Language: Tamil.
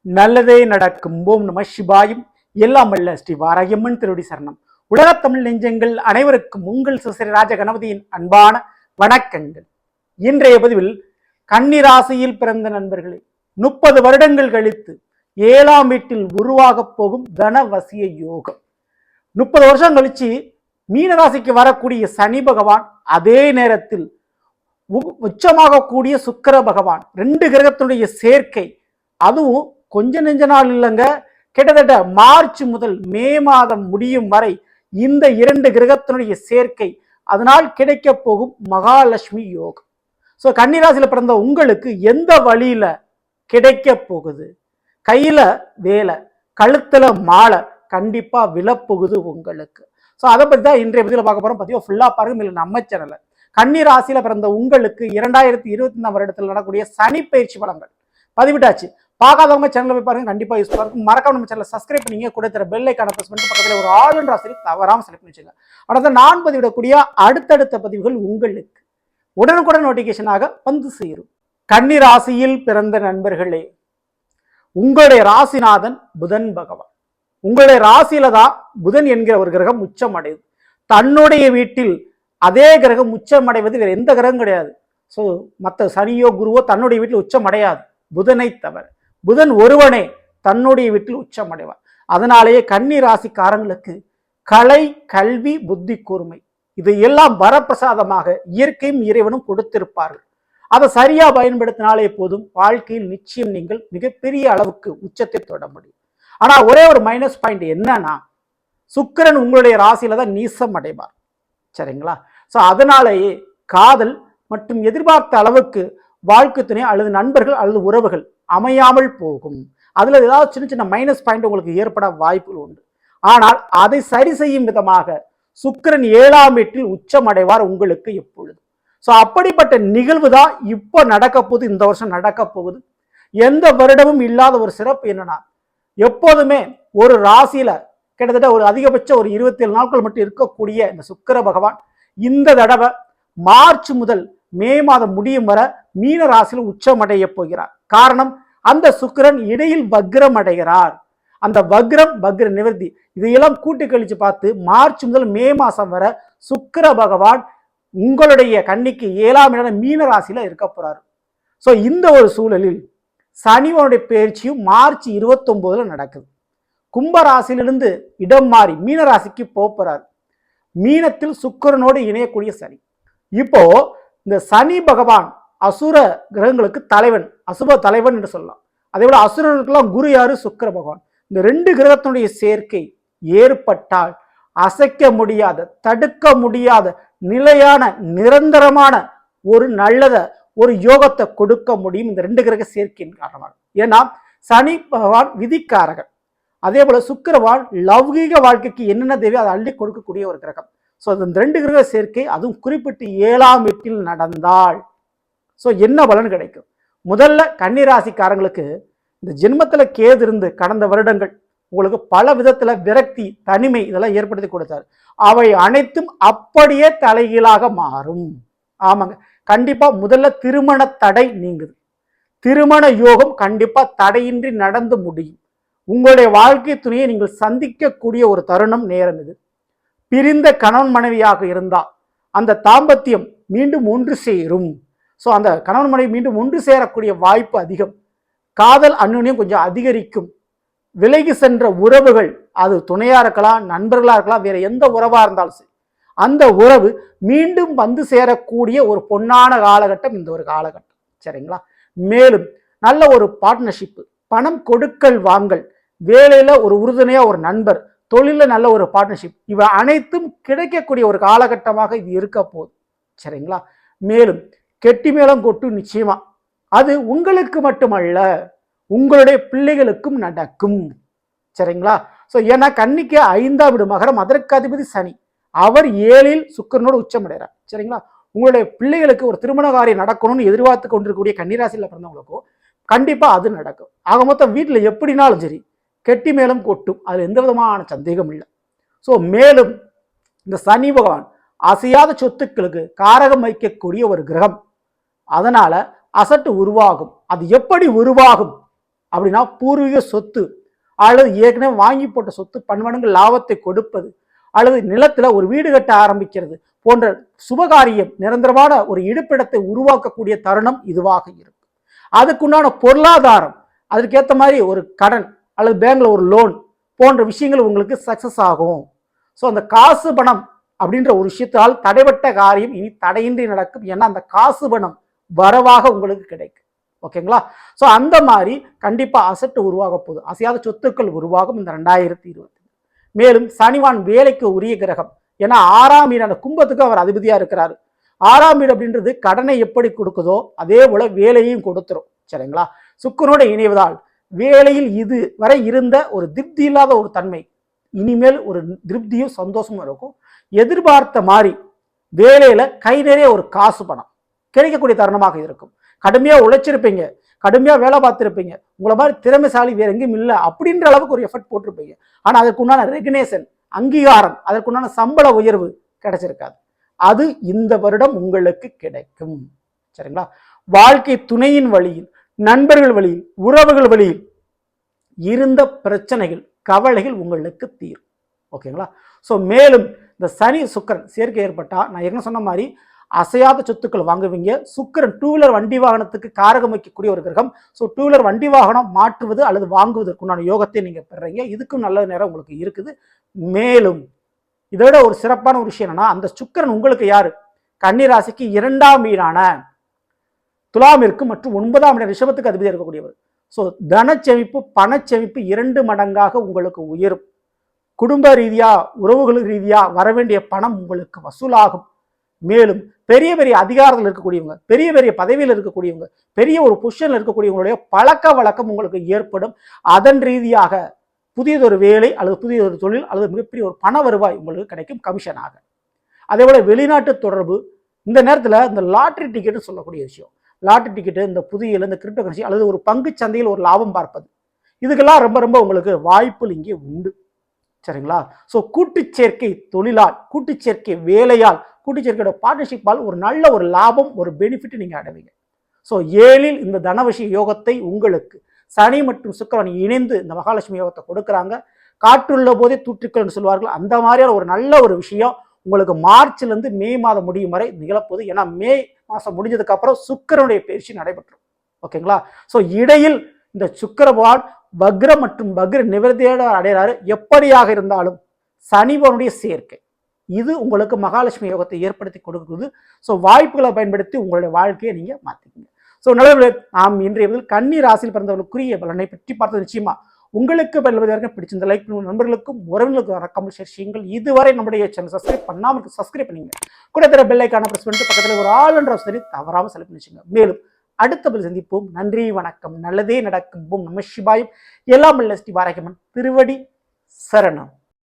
நல்லதே நடக்கும். ஓம் நம சிவாயும். எல்லாம் அல்ல ஸ்ரீ வாராயம்மன் திருடி சரணம். உலகத்தமிழ் நெஞ்சங்கள் அனைவருக்கும் உங்கள் சுசரி ராஜ கணபதியின் அன்பான வணக்கங்கள். இன்றைய பதிவில் கன்னிராசியில் பிறந்த நண்பர்களே முப்பது வருடங்கள் கழித்து ஏழாம் வீட்டில் உருவாகப் போகும் தனவசிய யோகம். முப்பது வருஷம் கழிச்சு மீனராசிக்கு வரக்கூடிய சனி பகவான் அதே நேரத்தில் உ- உச்சமாகக்கூடிய சுக்கர பகவான் ரெண்டு கிரகத்தினுடைய சேர்க்கை அதுவும் கொஞ்ச நெஞ்ச நாள் இல்லைங்க. கிட்டத்தட்ட மார்ச் முதல் மே மாதம் முடியும் வரை இந்த இரண்டு கிரகத்தினுடைய சேர்க்கை அதனால் கிடைக்க போகும் மகாலட்சுமி யோகம். ஸோ கன்னிராசியில் பிறந்த உங்களுக்கு எந்த வழியில கிடைக்க போகுது? கையில வேலை கழுத்துல மாலை கண்டிப்பாக விழப்போகுது உங்களுக்கு. ஸோ அதை பற்றி தான் இன்றைய பதிவில் பார்க்க போகிறோம் பத்தியோ ஃபுல்லா பாருங்க. இல்லை நம்ம சேனலை கன்னி பிறந்த உங்களுக்கு இரண்டாயிரத்தி இருபத்தி ஒன்றாம் வருடத்தில் நடக்கக்கூடிய சனி பயிற்சி பலன்கள். பதிவிட்டாச்சு. பார்க்காதவங்க சேனலில் போய் பாருங்க. கண்டிப்பாக யூஸ் இருக்கும் மறக்காம நம்ம சேனலை சப்ஸ்கிரைப் பண்ணிங்க. கூட தர பெல் ஐக்கான ப்ரெஸ் பண்ணிட்டு பக்கத்தில் ஒரு ஆளுன்ற ஆசிரியர் தவறாமல் செலக்ட் பண்ணி வச்சுங்க. அடுத்த நான் பதிவிடக்கூடிய அடுத்தடுத்த பதிவுகள் உங்களுக்கு. உடனுக்குடன் நோட்டிஃபிகேஷனாக வந்து சேரும். கன்னி ராசியில் பிறந்த நண்பர்களே உங்களுடைய ராசிநாதன் புதன் பகவான். உங்களுடைய ராசியில தான் புதன் என்கிற ஒரு கிரகம் உச்சம் அடையுது. தன்னுடைய வீட்டில் அதே கிரகம் உச்சம் அடைவது வேறு எந்த கிரகம் கிடையாது. ஸோ மற்ற சனியோ குருவோ தன்னுடைய வீட்டில் உச்சம் அடையாது. புதனை தவிர. புதன் ஒருவனே தன்னுடைய வீட்டில் உச்சம் அடைவார் அதனாலேயே கன்னி ராசிக்காரங்களுக்கு கலை கல்வி புத்தி கூர்மை இது எல்லாம் வரப்பிரசாதமாக இயற்கையும் இறைவனும் கொடுத்திருப்பார்கள். அதை சரியா பயன்படுத்தினாலே போதும் வாழ்க்கையில் நிச்சயம் நீங்கள் மிகப்பெரிய அளவுக்கு உச்சத்தை தொட முடியும். ஆனா ஒரே ஒரு மைனஸ் பாயிண்ட் என்னன்னா சுக்கிரன் உங்களுடைய ராசியில தான் நீசம் அடைவார். சரிங்களா? ஸோ அதனாலேயே காதல் மற்றும் எதிர்பார்த்த அளவுக்கு வாழ்க்கை துணை அல்லது நண்பர்கள் அல்லது உறவுகள் அமையாமல் போகும். அதில் ஏதாவது சின்ன சின்ன மைனஸ் பாயிண்ட் உங்களுக்கு ஏற்பட வாய்ப்புகள் உண்டு. ஆனால் அதை சரி செய்யும் விதமாக சுக்கிரன் ஏழாம் வீட்டில் உச்சம் அடைவார் உங்களுக்கு எப்பொழுது? ஸோ அப்படிப்பட்ட நிகழ்வு தான் இப்போ நடக்க போகுது இந்த வருஷம் நடக்க போகுது. எந்த வருடமும் இல்லாத ஒரு சிறப்பு என்னன்னா எப்போதுமே ஒரு ராசியில கிட்டத்தட்ட ஒரு அதிகபட்சம் ஒரு இருபத்தி ஏழு நாட்கள் மட்டும் இருக்கக்கூடிய இந்த சுக்கிர பகவான் இந்த தடவை மார்ச் முதல் மே மாதம் முடியும் வரை மீன ராசியில் உச்சமடைய போகிறார். காரணம் அந்த சுக்கிரன் இடையில் வக்ரம் அடைகிறார். அந்த வக்ரம் வக்ர நிவர்த்தி இதையெல்லாம் கூட்டி கழிச்சு பார்த்து மார்ச் முதல் மே மாசம் வரை சுக்கிர பகவான் உங்களுடைய கண்ணிக்கு ஏழாம் இடம் மீன ராசியில இருக்க போறாரு. ஸோ இந்த ஒரு சூழலில் சனிவனுடைய பயிற்சியும் மார்ச் இருபத்தொன்பதுல நடக்குது. கும்பராசிலிருந்து இடம் மாறி மீன ராசிக்கு போகிறார் போறாரு. மீனத்தில் சுக்கிரனோடு இணையக்கூடிய சனி. இப்போ இந்த சனி பகவான் அசுர கிரகங்களுக்கு தலைவன் அசுப தலைவன் என்று சொல்லலாம். அதே போல அசுரனுக்கெல்லாம் குரு யாரு? சுக்கர பகவான். இந்த ரெண்டு கிரகத்தினுடைய சேர்க்கை ஏற்பட்டால் அசைக்க முடியாத தடுக்க முடியாத நிலையான நிரந்தரமான ஒரு நல்லத ஒரு யோகத்தை கொடுக்க முடியும் இந்த ரெண்டு கிரக சேர்க்கையின் காரணமாக. ஏன்னா சனி பகவான் விதிக்காரகன். அதே போல சுக்கிரவான் லௌகீக வாழ்க்கைக்கு என்னென்ன தேவையோ அதை அள்ளி கொடுக்கக்கூடிய ஒரு கிரகம். ஸோ இந்த ரெண்டு கிரக சேர்க்கை அதுவும் குறிப்பிட்டு ஏழாம் வீட்டில் நடந்தால் ஸோ என்ன பலன் கிடைக்கும்? முதல்ல கன்னிராசிக்காரங்களுக்கு இந்த ஜென்மத்தில் கேது இருந்து கடந்த வருடங்கள் உங்களுக்கு பல விதத்தில் விரக்தி தனிமை இதெல்லாம் ஏற்படுத்தி கொடுத்தார். அவை அனைத்தும் அப்படியே தலைகீழாக மாறும். ஆமாங்க. கண்டிப்பாக முதல்ல திருமண தடை நீங்குது. திருமண யோகம் கண்டிப்பாக தடையின்றி நடந்து முடியும். உங்களுடைய வாழ்க்கை துணையை நீங்கள் சந்திக்கக்கூடிய ஒரு தருணம் நேரம் இது. பிரிந்த கணவன் மனைவியாக இருந்தால் அந்த தாம்பத்தியம் மீண்டும் ஒன்று சேரும். ஸோ அந்த கணவன் மனைவி மீண்டும் ஒன்று சேரக்கூடிய வாய்ப்பு அதிகம். காதல் அந்யுன்யம் கொஞ்சம் அதிகரிக்கும். விலகி சென்ற உறவுகள் அது துணையாக இருக்கலாம் நண்பர்களாக இருக்கலாம் வேறு எந்த உறவாக இருந்தாலும் சரி அந்த உறவு மீண்டும் வந்து சேரக்கூடிய ஒரு பொன்னான காலகட்டம் இந்த ஒரு காலகட்டம். சரிங்களா? மேலும் நல்ல ஒரு பார்ட்னர்ஷிப்பு பணம் கொடுக்கல் வாங்கல் வேலையில் ஒரு உறுதுணையாக ஒரு நண்பர் தொழிலில் நல்ல ஒரு பார்ட்னர்ஷிப் இவை அனைத்தும் கிடைக்கக்கூடிய ஒரு காலகட்டமாக இது இருக்க போகுது. சரிங்களா? மேலும் கெட்டி மேளம் கொட்டும் நிச்சயமா. அது உங்களுக்கு மட்டுமல்ல உங்களுடைய பிள்ளைகளுக்கும் நடக்கும். சரிங்களா? ஸோ ஏன்னா கன்னிக்கு ஐந்தாம் வீடு மகரம் அதற்கு அதிபதி சனி. அவர் ஏழில் சுக்கிரனோடு உச்சமடைகிறார். சரிங்களா? உங்களுடைய பிள்ளைகளுக்கு ஒரு திருமண காரியம் நடக்கணும்னு எதிர்பார்த்து கொண்டிருக்கக்கூடிய கன்னிராசியில் பிறந்தவங்களுக்கும் கண்டிப்பாக அது நடக்கும். ஆக மொத்தம் வீட்டில் எப்படினாலும் சரி கெட்டி மேலும் கொட்டும். அதில் எந்த விதமான சந்தேகம் இல்லை. ஸோ மேலும் இந்த சனி பகவான் அசையாத சொத்துக்களுக்கு காரகம் வைக்கக்கூடிய ஒரு கிரகம். அதனால் அசட்டு உருவாகும். அது எப்படி உருவாகும்? அப்படின்னா பூர்வீக சொத்து. அல்லது ஏற்கனவே வாங்கி போட்ட சொத்து பன்மடங்கு லாபத்தை கொடுப்பது. அல்லது நிலத்தில் ஒரு வீடு கட்ட ஆரம்பிக்கிறது போன்ற சுபகாரியம் நிரந்தரமான ஒரு இடுப்பிடத்தை உருவாக்கக்கூடிய தருணம் இதுவாக இருக்கும் அதுக்குண்டான பொருளாதாரம் அதற்கேற்ற மாதிரி ஒரு கடன் அல்லது பேங்கில் ஒரு லோன் போன்ற விஷயங்கள் உங்களுக்கு சக்ஸஸ் ஆகும். ஸோ அந்த காசு பணம் அப்படின்ற ஒரு விஷயத்தால் தடைபட்ட காரியம் இனி தடையின்றி நடக்கும். ஏன்னா அந்த காசு பணம் வரவாக உங்களுக்கு கிடைக்கும். ஓகேங்களா? ஸோ அந்த மாதிரி கண்டிப்பாக அசட்டு உருவாக போகுது. அசையாத சொத்துக்கள் உருவாகும் இந்த ரெண்டாயிரத்தி இருபத்தி மேலும் சனிவான் வேலைக்கு உரிய கிரகம். ஏன்னா ஆறாம் வீடான கும்பத்துக்கு அவர் அதிபதியாக இருக்கிறாரு. ஆறாம் வீடு அப்படின்றது கடனை எப்படி கொடுக்குதோ அதே போல வேலையும் கொடுத்துரும். சரிங்களா? சுக்கரோட இணைவதால் வேலையில் இது வரை இருந்த ஒரு திருப்தி இல்லாத ஒரு தன்மை. இனிமேல் ஒரு திருப்தியும் சந்தோஷமும் இருக்கும். எதிர்பார்த்த மாதிரி வேலையில் கை நிறைய ஒரு காசு பணம். கிடைக்கக்கூடிய தருணமாக இருக்கும். கடுமையாக உழைச்சிருப்பீங்க. கடுமையாக வேலை பார்த்துருப்பீங்க. உங்களை மாதிரி திறமைசாலி வேறு எங்கேயும் இல்லை அப்படின்ற அளவுக்கு ஒரு எஃபர்ட் போட்டிருப்பீங்க. ஆனால் அதற்குண்டான ரெகனேஷன் அங்கீகாரம் அதற்குண்டான சம்பள உயர்வு கிடைச்சிருக்காது. அது இந்த வருடம் உங்களுக்கு கிடைக்கும். சரிங்களா? வாழ்க்கை துணையின் வழியில் நண்பர்கள் வழியில் உறவுகள் வழியில் இருந்த பிரச்சனைகள் கவலைகள் உங்களுக்கு தீரும். ஓகேங்களா? ஸோ மேலும் இந்த சனி சுக்கரன் சேர்க்கை ஏற்பட்டால் நான் என்ன சொன்ன மாதிரி அசையாத சொத்துக்கள் வாங்குவீங்க. சுக்கிரன் டூ வீலர் வண்டி வாகனத்துக்கு காரகம் வைக்கக்கூடிய ஒரு கிரகம். ஸோ டூ வீலர் வண்டி வாகனம் மாற்றுவது அல்லது வாங்குவதற்குண்டான யோகத்தை நீங்கள் பெறுறீங்க இதுக்கும் நல்ல நேரம் உங்களுக்கு இருக்குது. மேலும் இதோட ஒரு சிறப்பான ஒரு விஷயம் என்னன்னா அந்த சுக்கிரன் உங்களுக்கு யாரு? கன்னிராசிக்கு இரண்டாம் வீடான துலாமிற்கு மற்றும் ஒன்பதாம் இடம் ரிஷபத்துக்கு அதிபதியாக இருக்கக்கூடியவர். ஸோ தனச்செமிப்பு பணச்செமிப்பு இரண்டு மடங்காக உங்களுக்கு உயரும். குடும்ப ரீதியாக உறவுகள் வர வரவேண்டிய பணம் உங்களுக்கு வசூலாகும். மேலும் பெரிய பெரிய அதிகாரத்தில் இருக்கக்கூடியவங்க பெரிய பெரிய பதவியில் இருக்கக்கூடியவங்க பெரிய ஒரு பொசிஷனில் இருக்கக்கூடியவங்களுடைய பழக்க வழக்கம் உங்களுக்கு ஏற்படும். அதன் ரீதியாக புதியதொரு வேலை அல்லது புதியதொரு தொழில் அல்லது மிகப்பெரிய ஒரு பண வருவாய் உங்களுக்கு கிடைக்கும் கமிஷனாக அதே போல் வெளிநாட்டு தொடர்பு இந்த நேரத்தில் இந்த லாட்ரி டிக்கெட்டு சொல்லக்கூடிய விஷயம். லாட்ரி டிக்கெட்டு இந்த புதிய இந்த கிரிப்டோ கரன்சி அல்லது ஒரு பங்கு சந்தையில் ஒரு லாபம் பார்ப்பது. இதுக்கெல்லாம் ரொம்ப ரொம்ப உங்களுக்கு வாய்ப்புகள் இங்கே உண்டு. சரிங்களா? ஸோ கூட்டு சேர்க்கை தொழிலால் கூட்டு சேர்க்கை வேலையால் கூட்டு சேர்க்கையோட பார்ட்னர்ஷிப்பால் ஒரு நல்ல ஒரு லாபம் ஒரு பெனிஃபிட் நீங்கள் அடைவீங்க. ஸோ ஏழில் இந்த தனவசி யோகத்தை உங்களுக்கு சனி மற்றும் சுக்கரன் இணைந்து இந்த மகாலட்சுமி யோகத்தை கொடுக்குறாங்க. காற்றுள்ள போதே தூற்றுக்கள்னு சொல்வார்கள். அந்த மாதிரியான ஒரு நல்ல ஒரு விஷயம் உங்களுக்கு மார்ச்லேருந்து மே மாதம் முடியும் வரை நிகழப்போகுது. ஏன்னா மே மாதம் முடிஞ்சதுக்கு அப்புறம் சுக்கிரனுடைய பயிற்சி நடைபெற்றும் ஓகேங்களா ஸோ இடையில் இந்த சுக்கிரபகவான் வக்ர மற்றும் வக்ர நிவர்த்தியோட அடைகிறாரு எப்படியாக இருந்தாலும் சனிவனுடைய சேர்க்கை. இது உங்களுக்கு மகாலட்சுமி யோகத்தை ஏற்படுத்தி கொடுக்குது. ஸோ வாய்ப்புகளை பயன்படுத்தி உங்களுடைய வாழ்க்கையை நீங்கள் மாத்திக்கங்க. ஸோ நல்லவர்களே நாம் இன்றைய முதல் கன்னி ராசியில் பிறந்தவர்களுக்குரிய பலனை பற்றி பார்த்தது நிச்சயமா உங்களுக்கு பல்வேறு பிடிச்சிருந்த லைக் பண்ணுங்க நண்பர்களுக்கும் உறவுகளுக்கும் மறக்காமல் ஷேர் செய்யுங்கள். இதுவரை நம்முடைய சேனல் சப்ஸ்கிரைப் பண்ணாமல் சப்ஸ்கிரைப் பண்ணிங்க கூட தர பெல்லைக்கான பிரஸ் பண்ணிட்டு பக்கத்தில் ஒரு ஆள் என்ற வசதி தவறாமல் செலக்ட் பண்ணிச்சுங்க மேலும் அடுத்த பதில் சந்திப்போம். நன்றி வணக்கம். நல்லதே நடக்கும். பூம் நம சிவாயும். எல்லாம் உள்ள ஸ்ரீ வாரகமன் திருவடி சரணம்.